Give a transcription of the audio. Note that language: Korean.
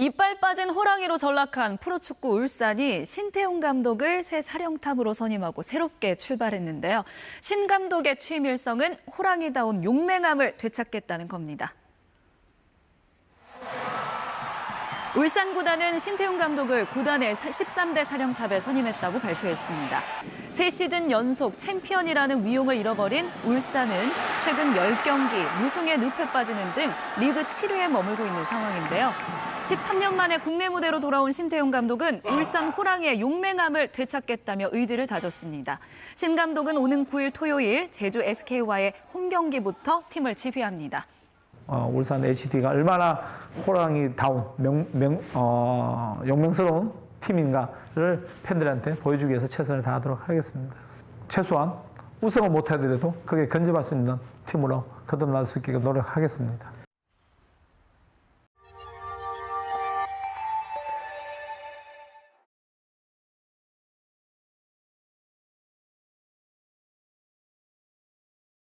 이빨 빠진 호랑이로 전락한 프로축구 울산이 신태용 감독을 새 사령탑으로 선임하고 새롭게 출발했는데요. 신 감독의 취임 일성은 호랑이다운 용맹함을 되찾겠다는 겁니다. 울산 구단은 신태용 감독을 구단의 13대 사령탑에 선임했다고 발표했습니다. 세 시즌 연속 챔피언이라는 위용을 잃어버린 울산은 최근 10경기 무승에 늪에 빠지는 등 리그 7위에 머물고 있는 상황인데요. 13년 만에 국내 무대로 돌아온 신태용 감독은 울산 호랑이의 용맹함을 되찾겠다며 의지를 다졌습니다. 신 감독은 오는 9일 토요일 제주 SK와의 홈 경기부터 팀을 지휘합니다. 어, 울산 HD가 얼마나 호랑이 다운 명, 명, 어, 용맹스러운 팀인가를 팬들한테 보여주기 위해서 최선을 다하도록 하겠습니다. 최소한 우승을 못하더라도 그게 건져갈 수 있는 팀으로 거듭날 수 있게 노력하겠습니다.